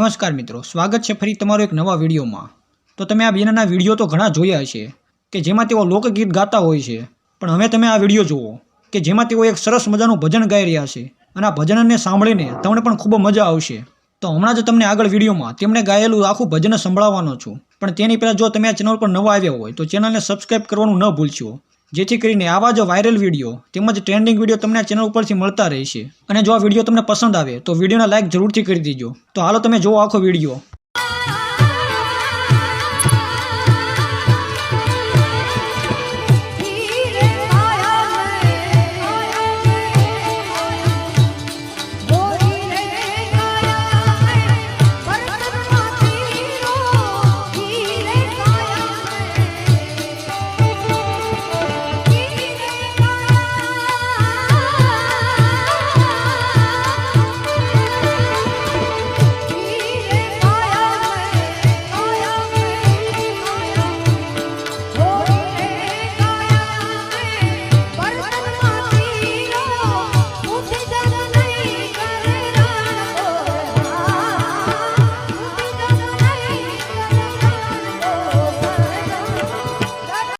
નમસ્કાર મિત્રો, સ્વાગત છે ફરી તમારો એક નવા વિડીયોમાં. તો તમે આ બેનના વીડિયો તો ઘણા જોયા હશે, કે જેમાં તેઓ લોકગીત ગાતા હોય છે. પણ હવે તમે આ વીડિયો જુઓ, કે જેમાં તેઓ એક સરસ મજાનું ભજન ગાઈ રહ્યા છે. અને આ ભજનને સાંભળીને તમને પણ ખૂબ મજા આવશે. તો હમણાં જ તમને આગળ વિડીયોમાં તેમણે ગાયેલું આખું ભજન સંભળાવવાનો છું. પણ તેની પહેલાં જો તમે આ ચેનલ પર નવા આવ્યા હોય, તો ચેનલને સબસ્ક્રાઈબ કરવાનું ન ભૂલશો. જેથી કરીને આવા જ વાયરલ વીડિયો તેમજ ટ્રેન્ડિંગ વીડિયો તમને ચેનલ ઉપરથી મળતા રહેશે. અને જો આ વીડિયો તમને પસંદ આવે તો વિડીયોને લાઇક જરૂરથી કરી દેજો. તો હાલો તમે જુઓ આખો વીડિયો